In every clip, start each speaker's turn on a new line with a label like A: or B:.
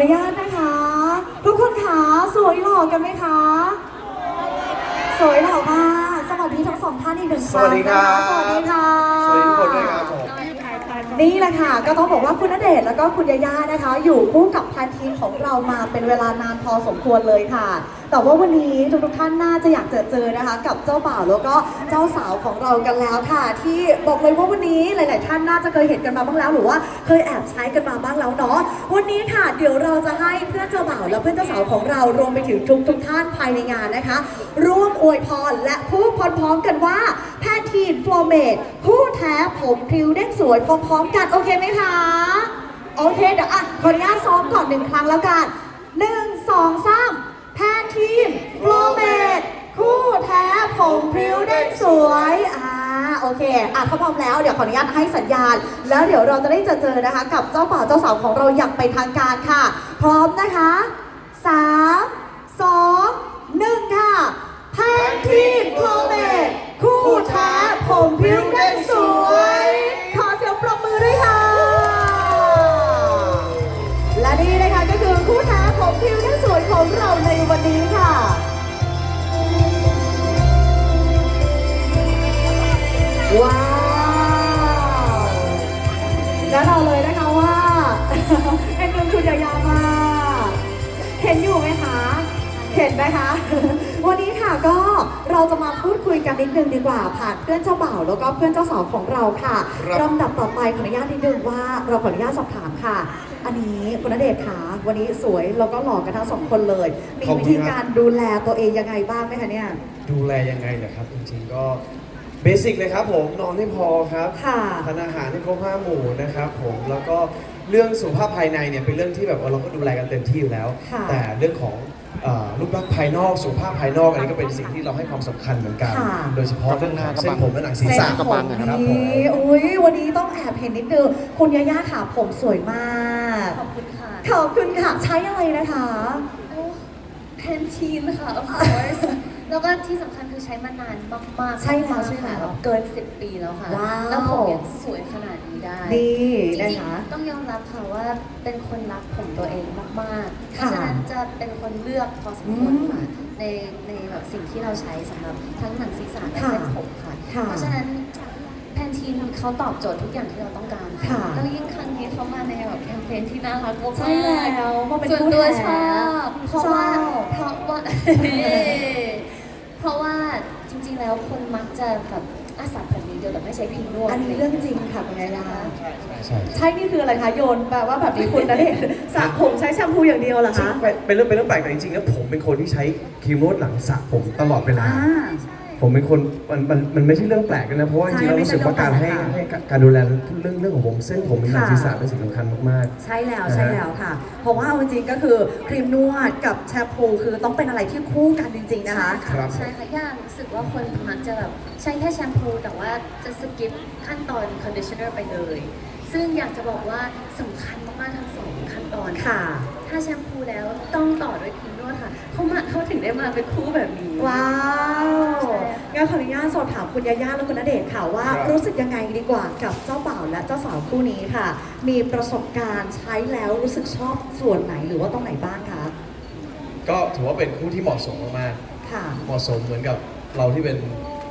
A: อ้โหขออนุญาตนะคะ ทุกคนขาสวยหล่อกันไหมคะ สวยหล่อมากสวัสดีทั้งสองท่านอีกหนึ่งครั้ง
B: สวัสดีครับ
A: นะะสวัสดีค่ะ
B: สวัสดีทุกคนด้วยครับผม
A: นี่แหละค่ะ ก็ต้องบอกว่าคุณณเดชน์แล้วก็คุณยาย่านะคะ อยู่คู่กับพันทีมของเรามาเป็นเวลานานพอสมควรเลยค่ะ แต่ว่าวันนี้ทุกๆท่านน่าจะอยากเจอเจอนะคะ กับเจ้าบ่าวแล้วก็เจ้าสาวของเรากันแล้วค่ะ ที่บอกเลยว่าวันนี้หลาย ๆ ท่านน่าจะเคยเห็นกันมาบ้างแล้วหรือว่าเคยแอบใช้กันมาบ้างแล้วเนาะวันนี้ค่ะเดี๋ยวเราจะให้เพื่อนเจ้าบ่าวและเพื่อนเจ้าสาวของเรารวมไปถึงทุกทุกท่านภายในงานนะคะ ร่วมอวยพรและพูดพร้อมๆกันว่าแพททีนฟลอเมดคู่แท้ผมพริ้วเด้งสวยพร้อมๆกันโอเคไหมคะโอเคเดี๋ยวอะขออนุญาตซ้อมก่อนหนึ่งครั้งแล้วกันหนึ่งสองสาม แพททีนฟลอเมดคู่แท้ผมพริ้วเด้งสวยอ่าโอเคอะถ้าพร้อมแล้วเดี๋ยวขออนุญาตให้สัญญาณ แล้วเดี๋ยวเราจะได้เจอเจอนะคะ กับเจ้าบ่าวเจ้าสาวของเราอย่างเป็นทางการค่ะ พร้อมนะคะสามสองหนึ่งค่ะแพททีนฟลอเมดคู่แท้ผมพริ้วเด้งสวย นไหมคะ วันนี้ค่ะก็เราจะมาพูดคุยกันนิดนึงดีกว่าผ่านเพื่อนเจ้าบ่าวแล้วก็เพื่อนเจ้าสาวของเราค่ะ
B: ครับ
A: ลำดับต่อไปขออนุญาตนิดนึงว่าเราขออนุญาตสอบถามค่ะ อันนี้คุณณเดชน์คะวันนี้สวยแล้วก็หล่อกันทั้งสองคนเลย มี
B: ขอบคุณ
A: วิธี
B: ครับ
A: การดูแลตัวเองยังไงบ้างไหมคะเนี่ย
B: ดูแลยังไงเหรอครับ จริงๆก็เบสิกเลยครับผมนอนให้พอครับ
A: ค่ะ
B: ทานอาหารให้ครบห้าหมู่นะครับผมแล้วก็ เรื่องสุขภาพภายในเนี่ยเป็นเรื่องที่แบบเออเราก็ดูแลกันเต็มที่อยู่แล้ว
A: ค่ะ
B: แต่เรื่องของเอ่อรูปลักษณ์ภายนอกสุขภาพภายนอกอันนี้ก็เป็นสิ่งที่เราให้ความสำคัญเหมือนกัน
A: ค่ะ
B: โดยเฉพาะเรื่องของเส้นผมและหนังศีร
A: เส้
B: ษะ
A: น
C: กระ
A: ผ
C: บั
A: ม
C: งอะ
B: ครับผม
A: นี้อุ้ยวันนี้ต้องแอบเห็นนิดนึงคุณยาย่าค่ะผมสวยมาก
D: ขอบคุณค่ะ
A: ขอบคุณค่ะ ใช้อะไรนะคะ
D: แพนทีนค่ะ of course แล้วก็ที่สำคัญคือใช้มานานมากๆ
A: ใช่แล้ว
D: มากๆ
A: ใช่แล้ว
D: แบบเกิน 10 ปีแล้วค่ะ
A: ว้าว
D: แล้วผมยังสวยขนาดนี้ได้
A: นี่
D: จ
A: นะ
D: ริง
A: คะ
D: ๆต้องยอมรับค่ะว่าเป็นคนรักผมตัวเองมากๆเพ
A: ค่ะ
D: ราะฉะนั้นจะเป็นคนเลือกพอสมควรค่ะ
A: อืม
D: ในในแบบสิ่งที่เราใช้สำหรับทั้งหนังศีรษะและ
A: ค่ะ
D: เส้นผมค่ะ
A: ค่ะ
D: เพราะฉะนั้นแพนทีนเขาตอบโจทย์ทุกอย่างที่เราต้องการ
A: ค่ะ
D: แล้วยิ่งครั้งนี้เขามาในแบบแคมเปญที่น่ารักมากๆ
A: ใช่แล้วมาเป็น
D: ส่วน
A: คู่
D: ตัว
A: แท้
D: ชอบเพราะว่า
A: ชอบ
D: เพราะว่าเพราะว่าจริงๆ แล้วคนมักจะแบบอาสาผมอย่างเดียวแต่ไม่ใช้ครีมนวด
A: อันนี้เรื่องจริงค่ะคุณยาย่า
B: ใช่
A: ใช่นี่คืออะไรคะโยนแปลว่าแบบนี้คุณนะเด็กสระผมใช้แชมพูอย่างเดียวเหรอ
B: ซึ่ง
A: คะ
B: เป็นเป็นเรื่องเป็นเรื่องแปลกแต่จริงๆแล้วผมเป็นคนที่ใช้ครีมนวดหลังสระผมตลอดเวลา
A: อ่า
B: ผมเป็นคนมันมันมันไม่ใช่เรื่องแปลกนะเพราะว่าจ
A: ใช่
B: ริงๆแล้วรู้สึกว่าการให้
A: ไม่ใช่เรื่องแปลก
B: ให้การดูแลเรื่องเรื่องของผมเส้นผมเป็นหนัง
A: ค่ะ
B: ศีรษะเป็นสิ่งสำคัญมาก
A: ใช่แล้ว
B: นะฮะ
A: ใช่แล้วค่ะ เพราะว่าเอาจริงๆก็คือครีมนวดกับแชมพูคือต้องเป็นอะไรที่คู่กันจริง ๆนะคะ
B: ครับ
D: ใช่ค่ะย่างรู้สึกว่าคนมักจะแบบใช้แค่แชมพู แต่ว่าจะสกิปขั้นตอนคอนดิชเนอร์ไปเลย ซึ่งอยากจะบอกว่าสำคัญมากๆทั้งสองขั้นตอน
A: ค่ะ
D: ถ้าแชมพูแล้วต้องต่อด้วยครีมนวดค่ะ เขามาเขาถึงได้มาเป็นคู่แบบนี้
A: ว้าว
D: ใช่
A: งั้นขออนุญาตสอบถามคุณยาย่าและคุณณเดชน์ค่ะว่า
B: ครับ
A: รู้สึกยังไงดีกว่ากับเจ้าบ่าวและเจ้าสาวคู่นี้ค่ะ มีประสบการณ์ใช้แล้วรู้สึกชอบส่วนไหนหรือว่าตรงไหนบ้างคะ
B: ๆก็ถือว่าเป็นคู่ที่เหมาะสมมาก
A: ค่ะ
B: ๆเหมาะสมเหมือนกับเราที่เป็น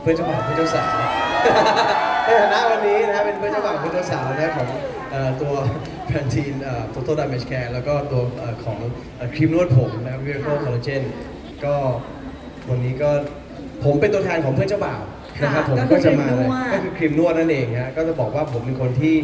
B: เพื่อนเจ้าบ่าวเพื่อนเจ้าสาว ในฐานะวันนี้นะครับเป็นเพื่อนเจ้าบ่าวเพื่อนเจ้าสาวนะของเอ่อตัวแพนทีนโตโต้ดามจแคร์แล้วก็ตัวเอ่อของเอ่อครีมนวดผมนะครับวิโร
A: ค่ะ
B: คอลลาเจนก็วันนี้ก็ผมเป็นตัวแทนของเพื่อนเจ้าบ่าวนะครับผม
A: ก็
B: ก็
A: คือ
B: จะมา
A: ครีมนวด
B: ก็คือครีมนวดนั่นเองฮะก็จะบอกว่าผมเป็นคนที่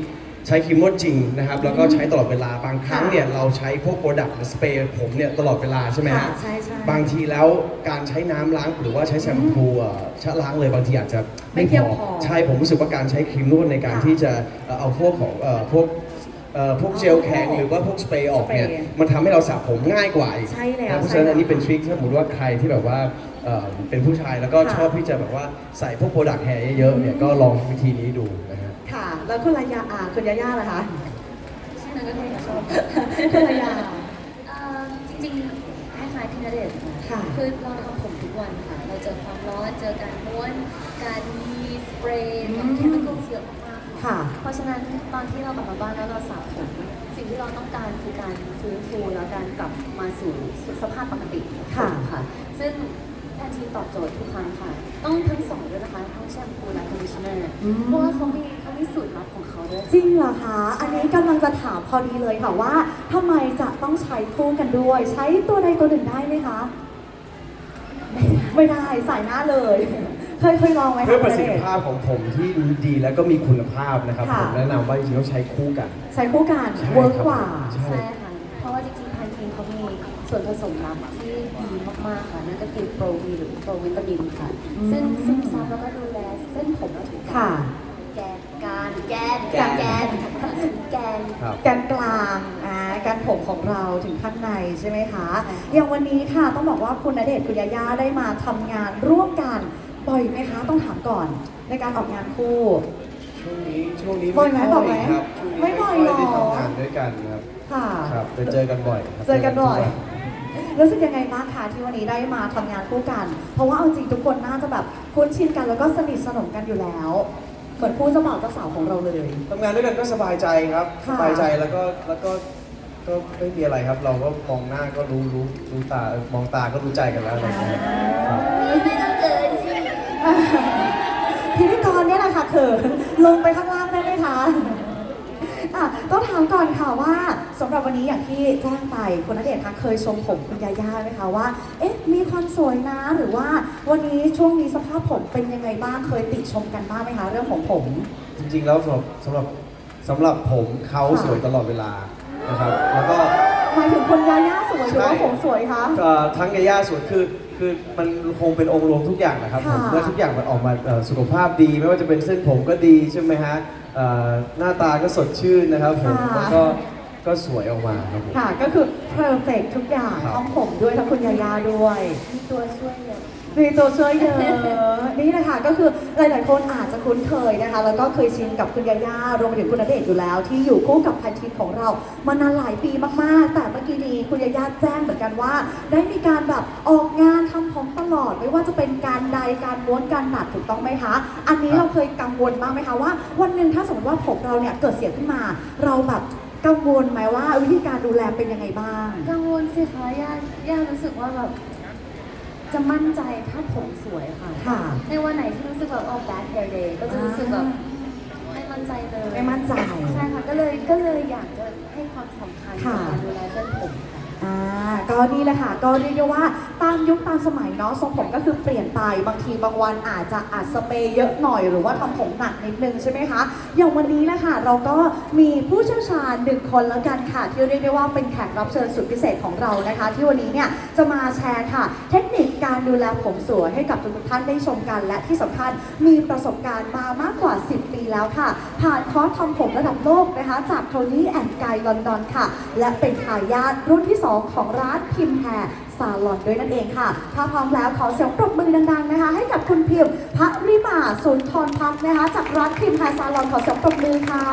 B: ใช้ครีมนวดจริงนะครับแล้วก็ใช้ตลอดเวลาบางครั้งเนี่ยเราใช้พวกโปรดักต์สเปรย์ผมเนี่ยตลอดเวลาใช่ไหม
A: ค่ะ
B: ฮะ
A: ใช่ใช่
B: บางทีแล้วการใช้น้ำล้างหรือว่าใช้แชมพูอะชะล้างเลยบางทีอาจจะ
A: ไม่
B: ไม่
A: เพี
B: พ
A: ยง
B: อ
A: พอ
B: ใช่ผมรู้สึกว่าการใช้ครีมนวดในการ
A: ค่ะ
B: ที่จะเอ่อเอาพวกของเอ่อพวก เอ่อพวกเจลแข็งหรือว่าพวกสเปรย์ออกเนี่ย
A: สเปรย์
B: มันทำให้เราสระผมง่ายกว่าอีก
A: ใช่แล้ว
B: นะเพราะฉะนั้น
A: ใช่แล้ว
B: อันนี้เป็นทริคถ้าสมมติว่าใครที่แบบว่าเอ่อเป็นผู้ชายแล้วก็
A: ค่ะ
B: ชอบที่จะแบบว่าใส่พวกโปรดักต์แฮร์เยอะๆเนี่ยก็ลองวิธีนี้ดูนะฮะ
A: ค่ะ แล้วคุณยาย่าอ่าคุณยาย่าล่ะคะ
D: ใช่นั้นก็คือชอบ
A: คุณยาย่า
D: เอ่อจริงๆคล้ายๆพี่ณเดชน์
A: ค่ะ
D: คือเราทำผมทุกวันค่ะ เราเจอความร้อน เจอการม้วน การยีสเปรย์
A: อืม
D: แบบเคมีคอลเยอะมากๆ
A: ค่ะ
D: เพราะฉะนั้นตอนที่เรากลับมาบ้านแล้วเราสระผมสิ่งที่เราต้องการคือการฟื้นฟูและการกลับมาสู่สภาพปกติของ
A: ค่ะ
D: ผมค่ะ ซึ่งแพนทีนตอบโจทย์ทุกครั้งค่ะ ต้องทั้งสองด้วยนะคะทั้งแชมพูและคอนดิชเนอร์
A: อืม
D: เพราะว่าเขามีเขามีสูตรลับของเขาด้วย
A: จริงเหรอคะ อันนี้กำลังจะถามพอดีเลยค่ะว่าทำไมจะต้องใช้คู่กันด้วย ใช้ตัวใดตัวหนึ่งได้ไหมคะ ไม่ได้ใส่หน้าเลย เคยเคยลองไหมคะ
B: เพื่อประสิทธิ
A: ณณเดช
B: ภาพของผมที่ดีและก็มีคุณภาพนะครับ
A: ค่ะ
B: ผมแนะนำว่าจริงๆต้องใช้คู่กัน
A: ใช้คู่กัน
B: ใช่
A: เวิร์ก
B: ครับ
A: กว่า
B: ใช่
D: ใช่ค่ะ เพราะว่าจริงๆแพนทีนเขามีส่วนผสมลับที่ดีมากๆ ค่ะ นั่นก็คือโปรวีหรือโปรวิตามินค่ะ
A: อืม
D: ซึ่งซึมซับแล้วก็ดูแลเส้นผมเราถึง
A: ค่ะ
D: แกนการแกน
A: แกน
D: แกนแกน
B: ครับ
A: แกนกลางอ่าการผมของเราถึงข้างในใช่ไหมคะ
D: ใช่ค่ะ
A: อย่างวันนี้ค่ะต้องบอกว่าคุณณเดชน์คุณยาย่าได้มาทำงานร่วมกัน บ่อยไหมคะต้องถามก่อนในการออกงานคู่
B: ช่วงนี้ช่วงนี้
A: บ่อยไหม
B: ค่
A: บ่อยไหม
B: ครับช่วงนี้
A: ไม่บ่อย
B: ค่
A: หรอ
B: ได้ทำงานด้วยกันครับ
A: ค่ะ
B: ครับไปเจอกันบ่อยครับ
A: เจอกันบ่อย
B: ทุวั
A: รู้สึกยังไงบ้างคะที่วันนี้ได้มาทำงานคู่กัน เพราะว่าเอาจริงทุกคนน่าจะแบบคุ้นชินกันแล้วก็สนิทสนมกันอยู่แล้วเหมือนคู่เจ้าบ่าวเจ้าสาวของเราเลย
B: ทำงานด้วยกันก็สบายใจครับ
A: ค่ะ
B: สบายใจแล้วก็แล้วก็ก็ไม่มีอะไรครับ เราก็มองหน้าก็รู้รู้รู้ตาเออมองตาก็รู้ใจกันแล้วอะไรอย่างเงี้ยครับ
D: ไม่ต้องเกินสิ
A: พิธีกรเนี่ยแหละค่ะเขินลงไปข้างล่างได้ไหมคะอะต้องถามก่อนค่ะว่าสำหรับวันนี้อย่างที่แจ้งไปคุณณเดชน์คะเคยชมผมคุณยาย่าไหมคะว่าเอ๊ะมีความสวยนะหรือว่าวันนี้ช่วงนี้สภาพผมเป็นยังไงบ้างเคยติชมกันบ้างไหมคะเรื่องของผม
B: จริงๆแล้วสำหรับสำหรับสำหรับผมเขา
A: ค่ะ
B: สวยตลอดเวลานะครับ แล้วก็
A: หมายถึงคนยาย่าสวยหรือว่า
B: ใช่
A: ผมสวยคะ
B: เอ่อทั้งยาย่าสวยคือ คือมันคงเป็นองค์รวมทุกอย่างนะครับผม
A: ค่ะ
B: เมื่อทุกอย่างมันออกมาเอ่อสุขภาพดี ไม่ว่าจะเป็นเส้นผมก็ดีใช่ไหมฮะเอ่อหน้าตาก็สดชื่นนะครับผม
A: ค่ะ
B: แล้วก็ ก็สวยออกมาครับผม
A: ค่ะ ก็คือ perfect ทุกอย่าง
B: ครับ
A: ทั้งผมด้วยทั้งคุณยาย่าด้วย
D: มีตัวช่วยเยอะ
A: มีตัวช่วยเยอะ นี่แหละค่ะก็คือหลาย ๆ คนอาจจะคุ้นเคยนะคะ แล้วก็เคยชินกับคุณยาย่ารวมไปถึงคุณณเดชน์อยู่แล้ว ที่อยู่คู่กับแพนทีนของเรามานานหลายปีมาก ๆ แต่เมื่อกี้นี้คุณยาย่าแจ้งเหมือนกันว่า ได้มีการแบบออกงานทำผมตลอด ไม่ว่าจะเป็นการใดการม้วนการหนัดถูกต้องไหมคะ อันนี้
B: ครับ
A: เราเคยกังวลบ้างไหมคะว่า วันหนึ่งถ้าสมมติว่าผมเราเนี่ยเกิดเสียขึ้นมา เราแบบ กังวลไหมว่าวิธีการดูแลเป็นยังไงบ้าง
D: กังวลสิคะย่าย่ารู้สึกว่าแบบจะมั่นใจถ้าผมสวยค่ะ
A: ค่ะ
D: ในวันไหนที่รู้สึกแบบออก bad hair day ก็จะรู้สึกแบบไม่มั่นใจเลย
A: ไม่มั่นใจ
D: ใช่ค่ะ ก็เลยก็เลยอยากจะให้ความสำคัญกับ
A: ค่ะ
D: การดูแลเส้นผมค่ะ
A: อ่าก็นี่แหละค่ะ ก็เรียกได้ว่าตามยุคตามสมัยเนาะทรงผมก็คือเปลี่ยนไปบางทีบางวันอาจจะอัดสเปรย์เยอะหน่อยหรือว่าทำผมหนักนิดนึงใช่ไหมคะอย่างวันนี้นะคะเราก็มีผู้เชี่ยวชาญหนึ่งคนแล้วกันค่ะ ที่เรียกได้ว่าเป็นแขกรับเชิญสุดพิเศษของเรานะคะ ที่วันนี้เนี่ยจะมาแชร์ค่ะ เทคนิคการดูแลผมสวยให้กับทุกๆท่านได้ชมกัน และที่สำคัญมีประสบการณ์มามากกว่า 10 ปีแล้วค่ะ ผ่านคอร์สทำผมระดับโลกนะคะ จากโทนี่แอนด์ไกลอนดอนค่ะ และเป็นทายาทรุ่นที่2 ของร้านพิมพ์แฮร์ซาลอนด้วยนั่นเองค่ะ ถ้าพร้อมแล้วขอเสียงปรบมือดังๆนะคะ ให้กับคุณพิมพ์พระริมาสุนทรพักนะคะ จากร้านพิมพ์แฮร์ซาลอนขอเสียงปรบมือค่ะ